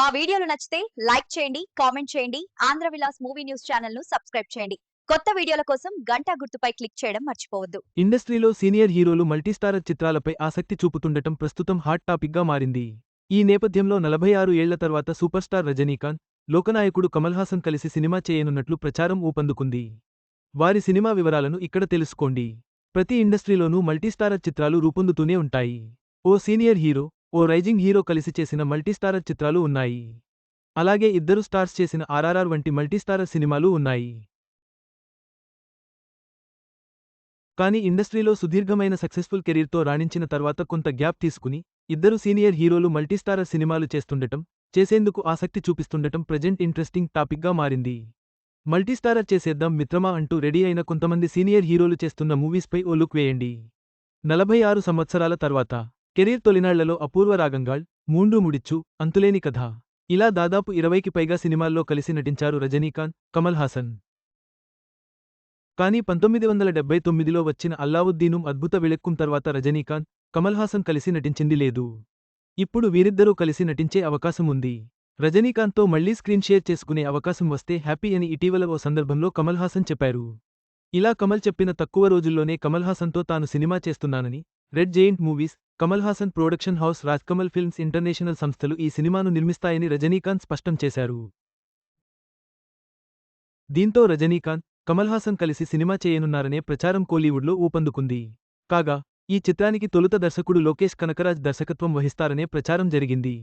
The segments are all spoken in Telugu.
మా వీడియోలు నచ్చితే లైక్ చేయండి కామెంట్ చేయండి ఆంధ్ర విలాస్ మూవీ న్యూస్ ఛానల్ను సబ్స్క్రైబ్ చేయండి. కొత్త వీడియోల కోసం గంట గుర్తుపై క్లిక్ చేయడం మర్చిపోవద్దు. ఇండస్ట్రీలో సీనియర్ హీరోలు మల్టీస్టారర్ చిత్రాలపై ఆసక్తి చూపుతుండటం ప్రస్తుతం హాట్ టాపిక్గా మారింది. ఈ నేపథ్యంలో నలభై ఆరు ఏళ్ళ తర్వాత సూపర్ స్టార్ రజనీకాంత్ లోకనాయకుడు కమల్ హాసన్ కలిసి సినిమా చేయనున్నట్లు ప్రచారం ఊపందుకుంది. వారి సినిమా వివరాలను ఇక్కడ తెలుసుకోండి. ప్రతి ఇండస్ట్రీలోనూ మల్టీస్టారర్ చిత్రాలు రూపొందుతూనే ఉంటాయి. ఓ సీనియర్ హీరో ఓ రైజింగ్ హీరో కలిసి చేసిన మల్టీస్టారర్ చిత్రాలు ఉన్నాయి. అలాగే ఇద్దరు స్టార్స్ చేసిన ఆర్ఆర్ఆర్ వంటి మల్టీస్టారర్ సినిమాలు ఉన్నాయి. కానీ ఇండస్ట్రీలో సుదీర్ఘమైన సక్సెస్ఫుల్ కెరీర్తో రాణించిన తర్వాత కొంత గ్యాప్ తీసుకుని ఇద్దరు సీనియర్ హీరోలు మల్టీస్టారర్ సినిమాలు చేస్తుండటం చేసేందుకు ఆసక్తి చూపిస్తుండటం ప్రజెంట్ ఇంట్రెస్టింగ్ టాపిక్గా మారింది. మల్టీస్టారర్ చేసేద్దాం మిత్రమా అంటూ రెడీ అయిన కొంతమంది సీనియర్ హీరోలు చేస్తున్న మూవీస్పై ఓ లుక్ వేయండి. నలభై ఆరు సంవత్సరాల తర్వాత కెరీర్ తొలినాళ్ళలో అపూర్వ రాగంగాళ్ మూండు ముడిచ్చు అంతులేని కథ. ఇలా దాదాపు ఇరవైకి పైగా సినిమాల్లో కలిసి నటించారు రజనీకాంత్ కమల్ హాసన్. కానీ పంతొమ్మిది వందల డెబ్బై తొమ్మిదిలో వచ్చిన అల్లావుద్దీనుం అద్భుత విళెక్కుం తర్వాత రజనీకాంత్ కమల్ హాసన్ కలిసి నటించింది లేదు. ఇప్పుడు వీరిద్దరూ కలిసి నటించే అవకాశం ఉంది. రజనీకాంత్తో మళ్ళీ స్క్రీన్ షేర్ చేసుకునే అవకాశం వస్తే హ్యాపీ అని ఇటీవల ఓ సందర్భంలో కమల్ హాసన్ చెప్పారు. ఇలా కమల్ చెప్పిన తక్కువ రోజుల్లోనే కమల్ హాసన్తో తాను సినిమా చేస్తున్నానని Red Giant Movies Kamal Haasan production house Rajkamal Films International సంస్థలు ఈ సినిమాను నిర్మిస్తాయని రజనీకాంత్ స్పష్టం చేశారు. దీంతో రజనీకాంత్ కమల్ హాసన్ కలిసి సినిమా చేయనున్నారనే ప్రచారం కోలీవుడ్లో ఊపందుకుంది. కాగా ఈ చిత్రానికి తొలుత దర్శకుడు లోకేష్ కనకరాజ్ దర్శకత్వం వహిస్తారనే ప్రచారం జరిగింది.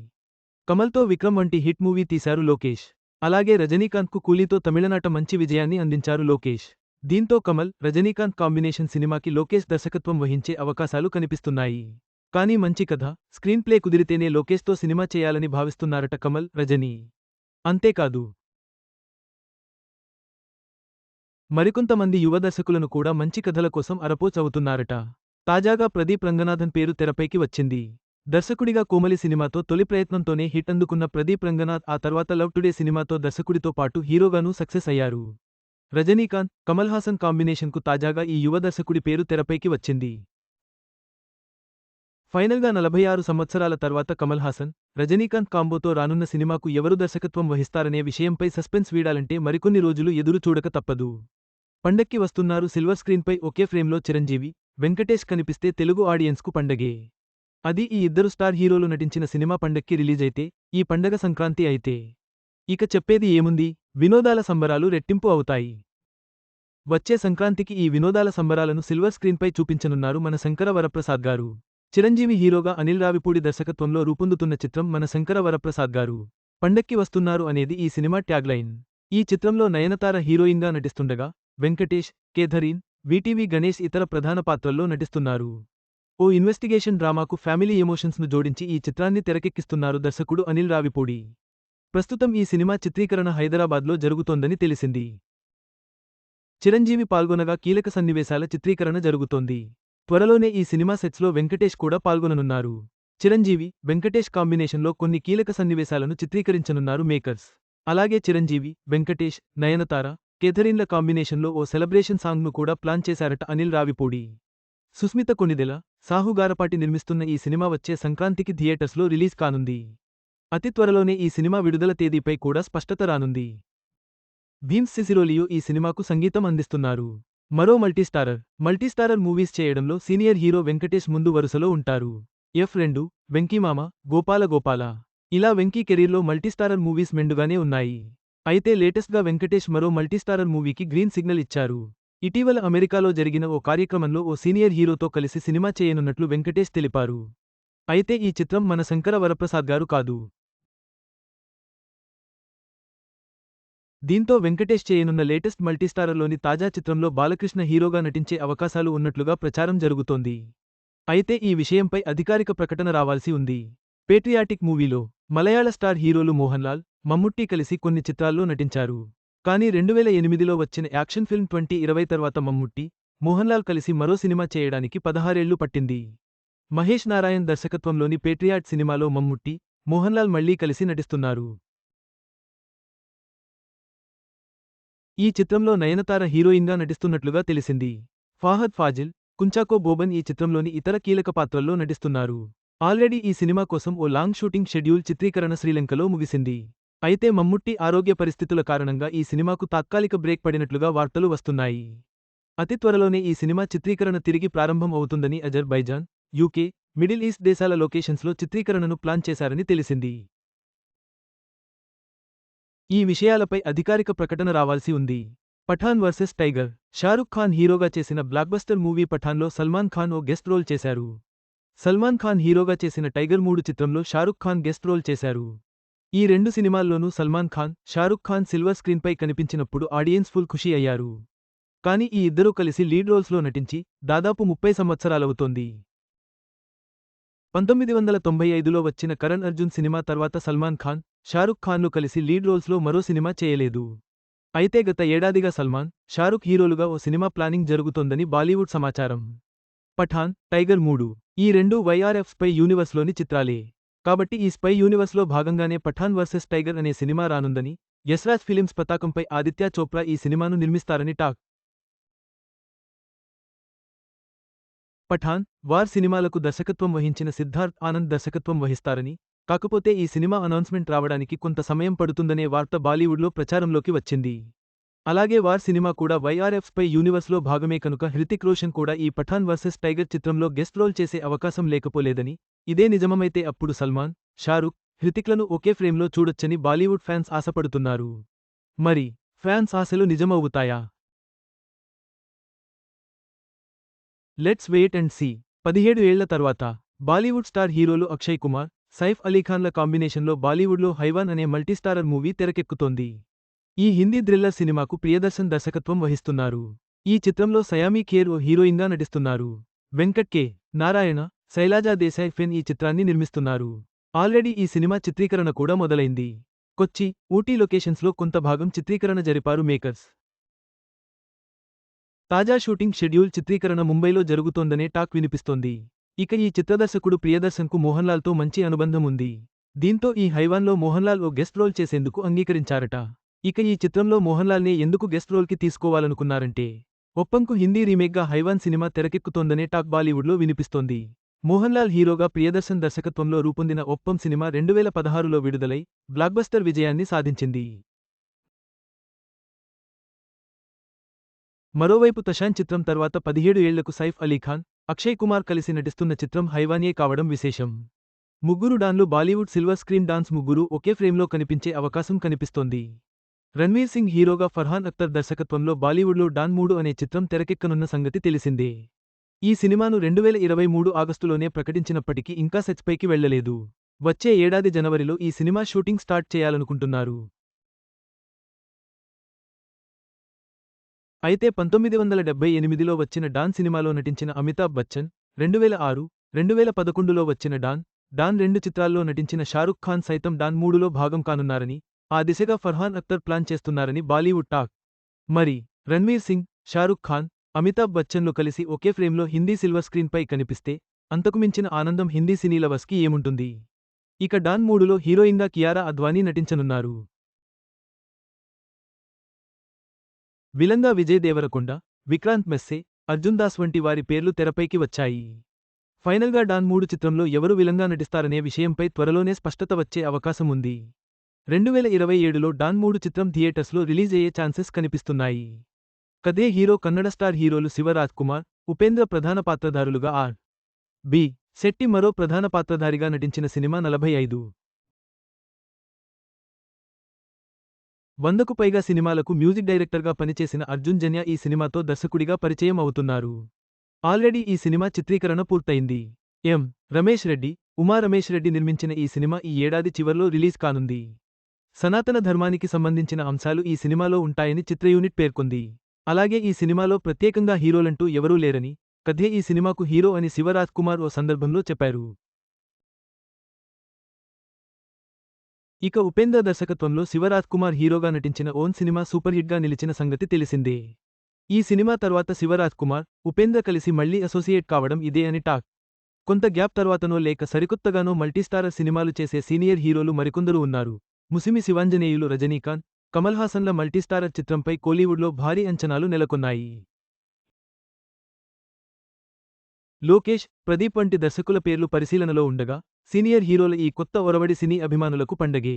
కమల్తో విక్రమ్ వంటి హిట్ మూవీ తీశారు లోకేష్. అలాగే రజనీకాంత్కు కూలీతో తమిళనాట మంచి విజయాన్ని అందించారు లోకేష్. దీంతో కమల్ రజనీకాంత్ కాంబినేషన్ సినిమాకి లోకేష్ దర్శకత్వం వహించే అవకాశాలు కనిపిస్తున్నాయి. కానీ మంచి కథ స్క్రీన్ ప్లే కుదిరితేనే లోకేష్తో సినిమా చేయాలని భావిస్తున్నారట కమల్ రజనీ. అంతేకాదు. మరికొంతమంది యువ దర్శకులను కూడా మంచి కథల కోసం అరపోచ్ అవుతున్నారట. తాజాగా ప్రదీప్ రంగనాథన్ పేరు తెరపైకి వచ్చింది. దర్శకుడిగా కోమలి సినిమాతో తొలి ప్రయత్నంతోనే హిట్ అందుకున్న ప్రదీప్ రంగనాథ్ ఆ తర్వాత లవ్ టుడే సినిమాతో దర్శకుడితో పాటు హీరోగానూ సక్సెస్ అయ్యారు. రజనీకాంత్ కమల్ హాసన్ కాంబినేషన్కు తాజాగా ఈ యువ దర్శకుడి పేరు తెరపైకి వచ్చింది. ఫైనల్గా నలభై ఆరు సంవత్సరాల తర్వాత కమల్ హాసన్ రజనీకాంత్ కాంబోతో రానున్న సినిమాకు ఎవరు దర్శకత్వం వహిస్తారనే విషయంపై సస్పెన్స్ వీడాలంటే మరికొన్ని రోజులు ఎదురు చూడక తప్పదు. పండక్కి వస్తున్నారు సిల్వర్ స్క్రీన్పై ఒకే ఫ్రేమ్లో చిరంజీవి వెంకటేష్ కనిపిస్తే తెలుగు ఆడియన్స్కు పండగే. అది ఈ ఇద్దరు స్టార్ హీరోలు నటించిన సినిమా పండక్కి రిలీజైతే ఈ పండగ సంక్రాంతి అయితే. ఇక చెప్పేది ఏముంది? వినోదాల సంబరాలు రెట్టింపు అవుతాయి. వచ్చే సంక్రాంతికి ఈ వినోదాల సంబరాలను సిల్వర్ స్క్రీన్పై చూపించనున్నారు మన శంకర వరప్రసాద్ గారు. చిరంజీవి హీరోగా అనిల్ రావిపూడి దర్శకత్వంలో రూపొందుతున్న చిత్రం మన శంకర వరప్రసాద్ గారు పండక్కి వస్తున్నారు అనేది ఈ సినిమా ట్యాగ్లైన్. ఈ చిత్రంలో నయనతార హీరోయిన్గా నటిస్తుండగా వెంకటేష్ కేథరీన్ వీటీవీ గణేష్ ఇతర ప్రధాన పాత్రల్లో నటిస్తున్నారు. ఓ ఇన్వెస్టిగేషన్ డ్రామాకు ఫ్యామిలీ ఎమోషన్స్ను జోడించి ఈ చిత్రాన్ని తెరకెక్కిస్తున్నారు దర్శకుడు అనిల్ రావిపూడి. ప్రస్తుతం ఈ సినిమా చిత్రీకరణ హైదరాబాద్లో జరుగుతోందని తెలిసింది. చిరంజీవి పాల్గొనగా కీలక సన్నివేశాల చిత్రీకరణ జరుగుతోంది. త్వరలోనే ఈ సినిమా సెట్స్లో వెంకటేష్ కూడా పాల్గొననున్నారు. చిరంజీవి వెంకటేష్ కాంబినేషన్లో కొన్ని కీలక సన్నివేశాలను చిత్రీకరించనున్నారు మేకర్స్. అలాగే చిరంజీవి వెంకటేష్ నయనతార కేథరిన్ల కాంబినేషన్లో ఓ సెలబ్రేషన్ సాంగ్ను కూడా ప్లాన్ చేశారట అనిల్ రావిపూడి. సుస్మిత కొనిదెల సాహుగారపాటి నిర్మిస్తున్న ఈ సినిమా వచ్చే సంక్రాంతికి థియేటర్స్లో రిలీజ్ కానుంది. అతి త్వరలోనే ఈ సినిమా విడుదల తేదీపై కూడా స్పష్టత రానుంది. భీమ్స్ సిసిరోలియో ఈ సినిమాకు సంగీతం అందిస్తున్నారు. మరో మల్టీస్టారర్. మల్టీస్టారర్ మూవీస్ చేయడంలో సీనియర్ హీరో వెంకటేష్ ముందు వరుసలో ఉంటారు. ఎఫ్ రెండు వెంకీమామ గోపాల గోపాల. ఇలా వెంకీ కెరీర్లో మల్టీస్టారర్ మూవీస్ మెండుగానే ఉన్నాయి. అయితే లేటెస్ట్గా వెంకటేష్ మరో మల్టీస్టారర్ మూవీకి గ్రీన్ సిగ్నల్ ఇచ్చారు. ఇటీవల అమెరికాలో జరిగిన ఓ కార్యక్రమంలో ఓ సీనియర్ హీరోతో కలిసి సినిమా చేయనున్నట్లు వెంకటేష్ తెలిపారు. అయితే ఈ చిత్రం మన శంకర వరప్రసాద్ గారు కాదు. దీంతో వెంకటేష్ చేయనున్న లేటెస్ట్ మల్టీస్టారర్లోని తాజా చిత్రంలో బాలకృష్ణ హీరోగా నటించే అవకాశాలు ఉన్నట్లుగా ప్రచారం జరుగుతోంది. అయితే ఈ విషయంపై అధికారిక ప్రకటన రావాల్సి ఉంది. పేట్రియాటిక్ మూవీలో మలయాళ స్టార్ హీరోలు మోహన్లాల్ మమ్ముట్టి కలిసి కొన్ని చిత్రాల్లో నటించారు. కానీ రెండువేల ఎనిమిదిలో వచ్చిన యాక్షన్ ఫిల్మ్ ట్వంటీ ఇరవై తర్వాత మమ్ముట్టి మోహన్లాల్ కలిసి మరో సినిమా చేయడానికి పదహారేళ్ళు పట్టింది. మహేష్ నారాయణ్ దర్శకత్వంలోని పేట్రియాట్ సినిమాలో మమ్ముట్టి మోహన్లాల్ మళ్ళీ కలిసి నటిస్తున్నారు. ఈ చిత్రంలో నయనతార హీరోయిన్గా నటిస్తున్నట్లుగా తెలిసింది. ఫాహద్ ఫాజిల్ కుంచాకో బోబన్ ఈ చిత్రంలోని ఇతర కీలక పాత్రల్లో నటిస్తున్నారు. ఆల్రెడీ ఈ సినిమా కోసం ఓ లాంగ్ షూటింగ్ షెడ్యూల్ చిత్రీకరణ శ్రీలంకలో ముగిసింది. అయితే మమ్ముట్టి ఆరోగ్య పరిస్థితుల కారణంగా ఈ సినిమాకు తాత్కాలిక బ్రేక్ పడినట్లుగా వార్తలు వస్తున్నాయి. అతి త్వరలోనే ఈ సినిమా చిత్రీకరణ తిరిగి ప్రారంభం అవుతుందని అజర్బైజాన్ యూకే మిడిల్ ఈస్ట్ దేశాల లొకేషన్స్లో చిత్రీకరణను ప్లాన్ చేశారని తెలిసింది. ఈ విషయాలపై అధికారిక ప్రకటన రావాల్సి ఉంది. పఠాన్ వర్సెస్ టైగర్ షారుఖ్ ఖాన్ హీరోగా చేసిన బ్లాక్బస్టర్ మూవీ పఠాన్లో సల్మాన్ ఖాన్ ఓ గెస్ట్ రోల్ చేశారు. సల్మాన్ ఖాన్ హీరోగా చేసిన టైగర్ మూడు చిత్రంలో షారుఖ్ ఖాన్ గెస్ట్ రోల్ చేశారు. ఈ రెండు సినిమాల్లోనూ సల్మాన్ ఖాన్ షారుఖ్ ఖాన్ సిల్వర్ స్క్రీన్పై కనిపించినప్పుడు ఆడియన్స్ ఫుల్ ఖుషీ అయ్యారు. కానీ ఈ ఇద్దరూ కలిసి లీడ్ రోల్స్లో నటించి దాదాపు ముప్పై సంవత్సరాలవుతోంది. పంతొమ్మిది వందల తొంభై ఐదులో వచ్చిన కరణ్ అర్జున్ సినిమా తర్వాత సల్మాన్ ఖాన్ షారుఖ్ ఖాన్ను కలిసి లీడ్ రోల్స్లో మరో సినిమా చేయలేదు. అయితే గత ఏడాదిగా సల్మాన్ షారుఖ్ హీరోలుగా ఓ సినిమా ప్లానింగ్ జరుగుతోందని బాలీవుడ్ సమాచారం. పఠాన్ టైగర్ మూడు ఈ రెండు వైఆర్ఎఫ్ స్పై యూనివర్స్లోని చిత్రాలే. కాబట్టి ఈ స్పై యూనివర్స్లో భాగంగానే పఠాన్ వర్సెస్ టైగర్ అనే సినిమా రానుందని యశ్రాజ్ ఫిలిమ్స్ పతాకంపై ఆదిత్య చోప్రా ఈ సినిమాను నిర్మిస్తారని టాక్. పఠాన్ వార్ సినిమాలకు దర్శకత్వం వహించిన సిద్ధార్థ్ ఆనంద్ దర్శకత్వం వహిస్తారని కాకపోతే ఈ సినిమా అనౌన్స్మెంట్ రావడానికి కొంత సమయం పడుతుందనే వార్త బాలీవుడ్లో ప్రచారంలోకి వచ్చింది. అలాగే వార్ సినిమా కూడా వైఆర్ఎఫ్ పై యూనివర్స్లో భాగమే కనుక హృతిక్ రోషన్ కూడా ఈ పఠాన్ వర్సెస్ టైగర్ చిత్రంలో గెస్ట్ రోల్ చేసే అవకాశం లేకపోలేదని ఇదే నిజమమైతే అప్పుడు సల్మాన్ షారుఖ్ హృతిక్లను ఒకే ఫ్రేమ్లో చూడొచ్చని బాలీవుడ్ ఫ్యాన్స్ ఆశపడుతున్నారు. మరి ఫ్యాన్స్ ఆశలు నిజమవుతాయా? లెట్స్ వెయిట్ అండ్ సీ పదిహేడు ఏళ్ళ తర్వాత బాలీవుడ్ స్టార్ హీరోలు అక్షయ్ కుమార్ సైఫ్ అలీఖాన్ల కాంబినేషన్లో బాలీవుడ్లో హైవాన్ అనే మల్టీస్టారర్ మూవీ తెరకెక్కుతోంది. ఈ హిందీ థ్రిల్లర్ సినిమాకు ప్రియదర్శన్ దర్శకత్వం వహిస్తున్నారు. ఈ చిత్రంలో సయామీ ఖేర్ ఓ హీరోయిన్గా నటిస్తున్నారు. వెంకట్ కే. నారాయణ శైలాజా దేశాయ్ ఫెన్ ఈ చిత్రాన్ని నిర్మిస్తున్నారు. ఆల్రెడీ ఈ సినిమా చిత్రీకరణ కూడా మొదలైంది. కొచ్చి ఊటీ లొకేషన్స్లో కొంత భాగం చిత్రీకరణ జరిపారు మేకర్స్. తాజా షూటింగ్ షెడ్యూల్ చిత్రీకరణ ముంబైలో జరుగుతోందనే టాక్ వినిపిస్తోంది. ఇక ఈ చిత్రదర్శకుడు ప్రియదర్శన్కు మోహన్లాల్తో మంచి అనుబంధం ఉంది. దీంతో ఈ హైవాన్లో మోహన్లాల్ ఓ గెస్ట్ రోల్ చేసేందుకు అంగీకరించారట. ఇక ఈ చిత్రంలో మోహన్లాల్నే ఎందుకు గెస్ట్ రోల్కి తీసుకోవాలనుకున్నారంటే ఒప్పంకు హిందీ రీమేక్గా హైవాన్ సినిమా తెరకెక్కుతోందనే టాక్ బాలీవుడ్లో వినిపిస్తోంది. మోహన్లాల్ హీరోగా ప్రియదర్శన్ దర్శకత్వంలో రూపొందిన ఒప్పం సినిమా రెండువేల పదహారులో విడుదలై బ్లాక్బస్టర్ విజయాన్ని సాధించింది. మరోవైపు తషాన్ చిత్రం తర్వాత పదిహేడు ఏళ్ళకు సైఫ్ అలీఖాన్ అక్షయ్ కుమార్ కలిసి నటిస్తున్న చిత్రం హైవానియే కావడం విశేషం. ముగ్గురు డాన్లు బాలీవుడ్ సిల్వర్ స్క్రీన్ డాన్స్ ముగ్గురు ఒకే ఫ్రేమ్లో కనిపించే అవకాశం కనిపిస్తోంది. రణ్వీర్ సింగ్ హీరోగా ఫర్హాన్ అఖ్తర్ దర్శకత్వంలో బాలీవుడ్లో డాన్ మూడు అనే చిత్రం తెరకెక్కనున్న సంగతి తెలిసిందే. ఈ సినిమాను రెండువేల ఇరవై మూడు ఆగస్టులోనే ప్రకటించినప్పటికీ ఇంకా సెట్స్పైకి వెళ్ళలేదు వచ్చే ఏడాది జనవరిలో ఈ సినిమా షూటింగ్ స్టార్ట్ చేయాలనుకుంటున్నారు. అయితే పంతొమ్మిది వందల డెబ్బై ఎనిమిదిలో వచ్చిన డాన్ సినిమాలో నటించిన అమితాబ్ బచ్చన్ రెండువేల ఆరు రెండువేల పదకొండులో వచ్చిన డాన్ డాన్ రెండు చిత్రాల్లో నటించిన షారుఖ్ ఖాన్ సైతం డాన్ మూడులో భాగం కానున్నారని ఆ దిశగా ఫర్హాన్ అఖ్తర్ ప్లాన్ చేస్తున్నారని బాలీవుడ్ టాక్. మరి రణ్వీర్ సింగ్ షారుఖ్ ఖాన్ అమితాబ్ బచ్చన్లు కలిసి ఒకే ఫ్రేమ్లో హిందీ సిల్వర్ స్క్రీన్పై కనిపిస్తే అంతకుమించిన ఆనందం హిందీ సినీ లవర్స్కి ఏముంటుంది? ఇక డాన్ మూడులో హీరోయిన్గా కియారా అద్వానీ నటించనున్నారు. విలంగా విజయ్ దేవరకొండ విక్రాంత్ మెస్సే అర్జున్ దాస్ వంటి వారి పేర్లు తెరపైకి వచ్చాయి. ఫైనల్గా డాన్ మూడు చిత్రంలో ఎవరు విలంగా నటిస్తారనే విషయంపై త్వరలోనే స్పష్టత వచ్చే అవకాశం ఉంది. రెండువేల ఇరవై ఏడులో డాన్ మూడు చిత్రం థియేటర్స్లో రిలీజ్ అయ్యే ఛాన్సెస్ కనిపిస్తున్నాయి. కదే హీరో కన్నడ స్టార్ హీరోలు శివరాజ్ కుమార్ ఉపేంద్ర ప్రధాన పాత్రధారులుగా ఆర్. బి. శెట్టి మరో ప్రధాన పాత్రధారిగా నటించిన సినిమా నలభై ఐదు. వందకు పైగా సినిమాలకు మ్యూజిక్ డైరెక్టర్గా పనిచేసిన అర్జున్ జన్య ఈ సినిమాతో దర్శకుడిగా పరిచయం అవుతున్నారు. ఆల్రెడీ ఈ సినిమా చిత్రీకరణ పూర్తయింది. ఎం. రమేష్ రెడ్డి ఉమా రమేష్ రెడ్డి నిర్మించిన ఈ సినిమా ఈ ఏడాది చివర్లో రిలీజ్ కానుంది. సనాతన ధర్మానికి సంబంధించిన అంశాలు ఈ సినిమాలో ఉంటాయని చిత్ర యూనిట్ పేర్కొంది. అలాగే ఈ సినిమాలో ప్రత్యేకంగా హీరోలంటూ ఎవరూ లేరని కథే ఈ సినిమాకు హీరో అని శివరాజ్ కుమార్ ఓ సందర్భంలో చెప్పారు. ఇక ఉపేంద్ర దర్శకత్వంలో శివరాజ్ కుమార్ హీరోగా నటించిన ఓన్ సినిమా సూపర్ హిట్గా నిలిచిన సంగతి తెలిసిందే. ఈ సినిమా తర్వాత శివరాజ్ కుమార్ ఉపేంద్ర కలిసి మళ్ళీ అసోసియేట్ కావడం ఇదే అని టాక్. కొంత గ్యాప్ తర్వాతనో లేక సరికొత్తగానో మల్టీస్టారర్ సినిమాలు చేసే సీనియర్ హీరోలు మరికొందరు ఉన్నారు. ముసిమి శివాంజనేయులు రజనీకాంత్ కమల్ హాసన్ల మల్టీస్టారర్ చిత్రంపై కోలీవుడ్లో భారీ అంచనాలు నెలకొన్నాయి. లోకేష్ ప్రదీప్ వంటి దర్శకుల పేర్లు పరిశీలనలో ఉండగా సీనియర్ హీరోల ఈ కొత్త ఒరవడి సినీ అభిమానులకు పండగే.